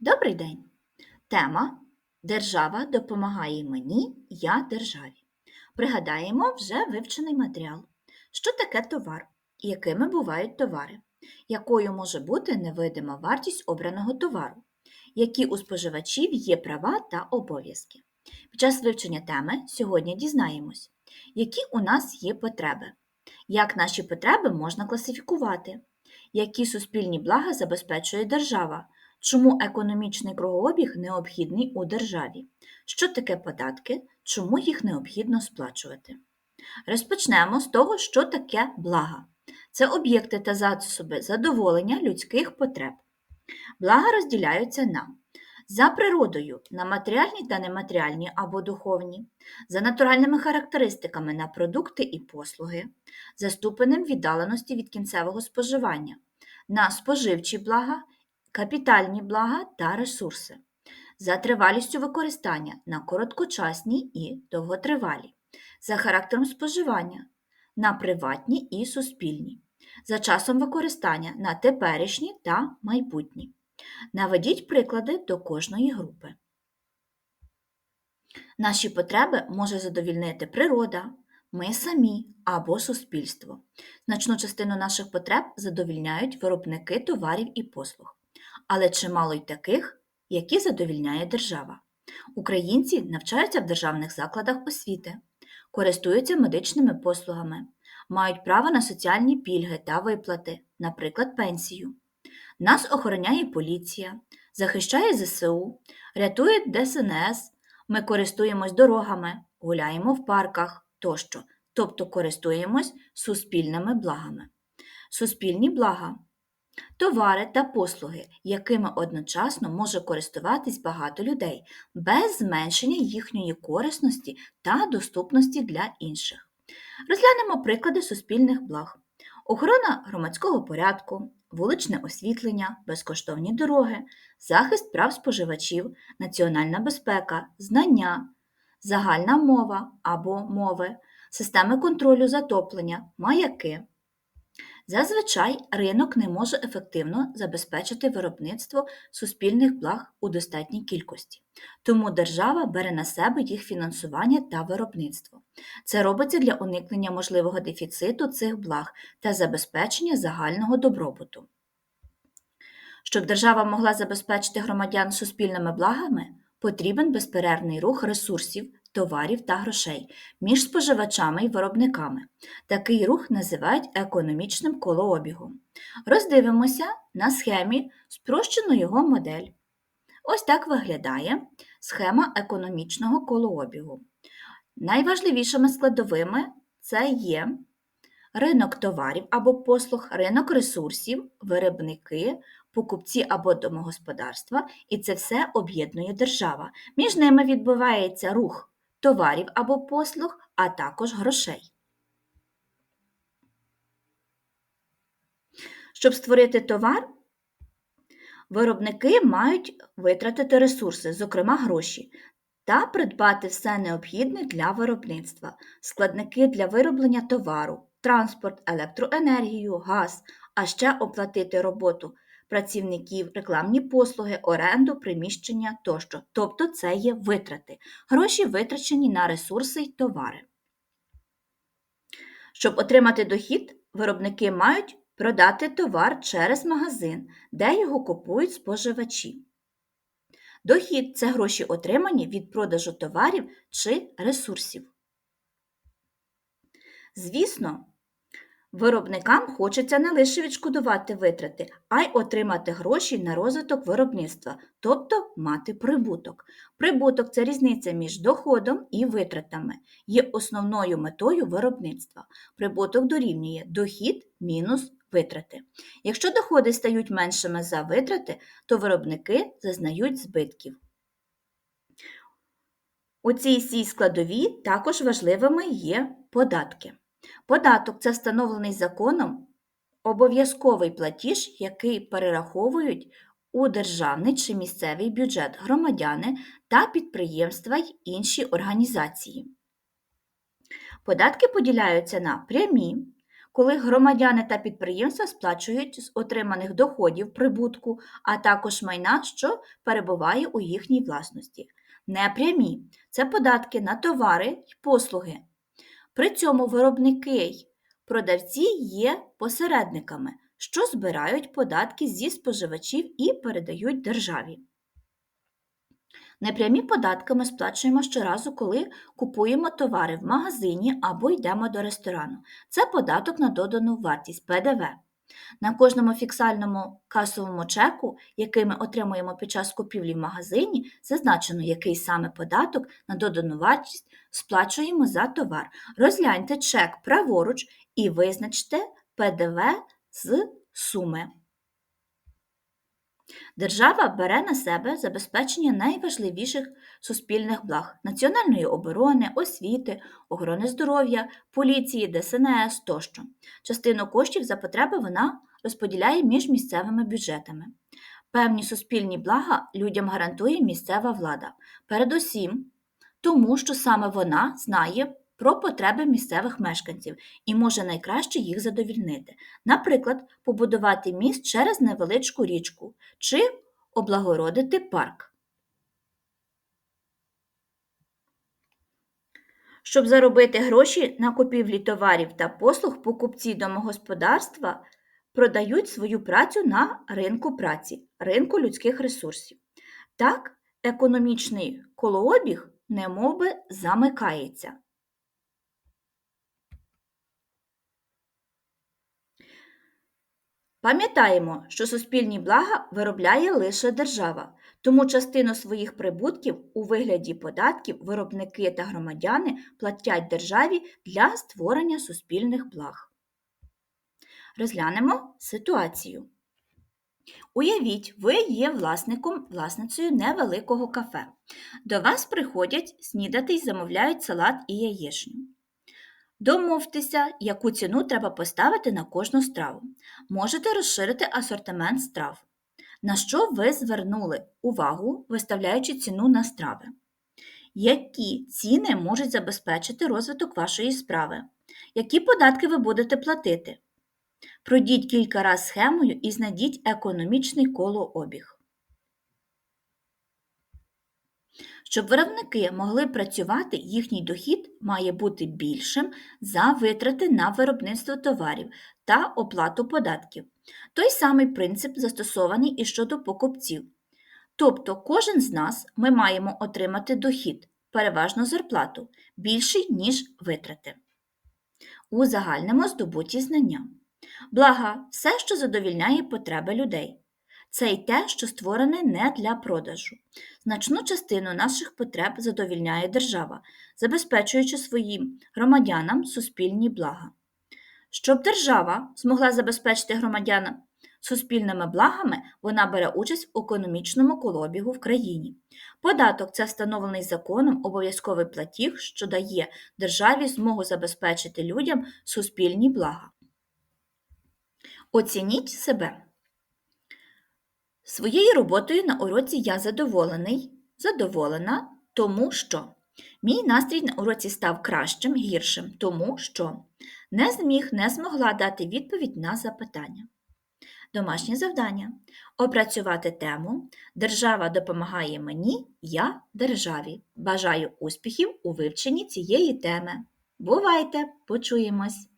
Добрий день! Тема Держава допомагає мені, я державі. Пригадаємо вже вивчений матеріал. Що таке товар? Якими бувають товари? Якою може бути невидима вартість обраного товару? Які у споживачів є права та обов'язки? Під час вивчення теми сьогодні дізнаємось, які у нас є потреби, як наші потреби можна класифікувати, які суспільні блага забезпечує держава, Чому економічний кругообіг необхідний у державі? Що таке податки? Чому їх необхідно сплачувати? Розпочнемо з того, що таке блага. Це об'єкти та засоби задоволення людських потреб. Блага розділяються на за природою на матеріальні та нематеріальні або духовні, за натуральними характеристиками на продукти і послуги, за ступенем віддаленості від кінцевого споживання, на споживчі блага капітальні блага та ресурси, за тривалістю використання на короткочасні і довготривалі, за характером споживання на приватні і суспільні, за часом використання на теперішні та майбутні. Наведіть приклади до кожної групи. Наші потреби може задовільнити природа, ми самі або суспільство. Значну частину наших потреб задовільняють виробники товарів і послуг але чимало й таких, які задовільняє держава. Українці навчаються в державних закладах освіти, користуються медичними послугами, мають право на соціальні пільги та виплати, наприклад, пенсію. Нас охороняє поліція, захищає ЗСУ, рятує ДСНС, ми користуємось дорогами, гуляємо в парках тощо, тобто користуємось суспільними благами. Суспільні блага Товари та послуги, якими одночасно може користуватись багато людей, без зменшення їхньої корисності та доступності для інших. Розглянемо приклади суспільних благ: охорона громадського порядку, вуличне освітлення, безкоштовні дороги, захист прав споживачів, національна безпека, знання, загальна мова або мови, системи контролю затоплення, маяки. Зазвичай ринок не може ефективно забезпечити виробництво суспільних благ у достатній кількості, тому держава бере на себе їх фінансування та виробництво. Це робиться для уникнення можливого дефіциту цих благ та забезпечення загального добробуту. Щоб держава могла забезпечити громадян суспільними благами, потрібен безперервний рух ресурсів товарів та грошей між споживачами і виробниками. Такий рух називають економічним колообігом. Роздивимося на схемі спрощену його модель. Ось так виглядає схема економічного колообігу. Найважливішими складовими це є ринок товарів або послуг, ринок ресурсів, виробники, покупці або домогосподарства, і це все об'єднує держава. Між ними відбувається рух товарів або послуг, а також грошей. Щоб створити товар, виробники мають витратити ресурси, зокрема гроші, та придбати все необхідне для виробництва, складники для вироблення товару, транспорт, електроенергію, газ, а ще оплатити роботу працівників, рекламні послуги, оренду, приміщення тощо. Тобто це є витрати. Гроші витрачені на ресурси й товари. Щоб отримати дохід, виробники мають продати товар через магазин, де його купують споживачі. Дохід це гроші отримані від продажу товарів чи ресурсів. Звісно, Виробникам хочеться не лише відшкодувати витрати, а й отримати гроші на розвиток виробництва, тобто мати прибуток. Прибуток це різниця між доходом і витратами, є основною метою виробництва. Прибуток дорівнює дохід мінус витрати. Якщо доходи стають меншими за витрати, то виробники зазнають збитків. У цій сій складовій також важливими є податки. Податок це встановлений законом обов'язковий платіж, який перераховують у державний чи місцевий бюджет громадяни та підприємства й інші організації. Податки поділяються на прямі, коли громадяни та підприємства сплачують з отриманих доходів прибутку, а також майна, що перебуває у їхній власності. Непрямі це податки на товари й послуги. При цьому виробники й продавці є посередниками, що збирають податки зі споживачів і передають державі. Непрямі податки ми сплачуємо щоразу, коли купуємо товари в магазині або йдемо до ресторану. Це податок на додану вартість ПДВ. На кожному фіксальному касовому чеку, який ми отримуємо під час купівлі в магазині, зазначено, який саме податок на додану вартість сплачуємо за товар. Розгляньте чек праворуч і визначте ПДВ з суми. Держава бере на себе забезпечення найважливіших суспільних благ національної оборони, освіти, охорони здоров'я, поліції, ДСНС тощо. Частину коштів за потреби вона розподіляє між місцевими бюджетами. Певні суспільні блага людям гарантує місцева влада, передусім тому, що саме вона знає про потреби місцевих мешканців і може найкраще їх задовільнити. Наприклад, побудувати міст через невеличку річку чи облагородити парк. Щоб заробити гроші на купівлі товарів та послуг, покупці домогосподарства продають свою працю на ринку праці, ринку людських ресурсів. Так, економічний колообіг немовби замикається. Пам'ятаємо, що суспільні блага виробляє лише держава, тому частину своїх прибутків у вигляді податків виробники та громадяни платять державі для створення суспільних благ. Розглянемо ситуацію. Уявіть, ви є власником власницею невеликого кафе. До вас приходять снідати й замовляють салат і яєчню. Домовтеся, яку ціну треба поставити на кожну страву. Можете розширити асортимент страв. На що ви звернули увагу, виставляючи ціну на страви? Які ціни можуть забезпечити розвиток вашої справи? Які податки ви будете платити? Пройдіть кілька раз схемою і знайдіть економічний колообіг. Щоб виробники могли працювати, їхній дохід має бути більшим за витрати на виробництво товарів та оплату податків. Той самий принцип застосований і щодо покупців. Тобто кожен з нас ми маємо отримати дохід, переважно зарплату, більший, ніж витрати. У загальному здобуті знання. Блага все, що задовільняє потреби людей. Це й те, що створене не для продажу. Значну частину наших потреб задовільняє держава, забезпечуючи своїм громадянам суспільні блага. Щоб держава змогла забезпечити громадянам суспільними благами, вона бере участь в економічному колобігу в країні. Податок це встановлений законом обов'язковий платіг, що дає державі змогу забезпечити людям суспільні блага. Оцініть себе. Своєю роботою на уроці я задоволений, задоволена, тому що мій настрій на уроці став кращим, гіршим, тому що не зміг, не змогла дати відповідь на запитання. Домашнє завдання опрацювати тему Держава допомагає мені, я державі. Бажаю успіхів у вивченні цієї теми. Бувайте, почуємось!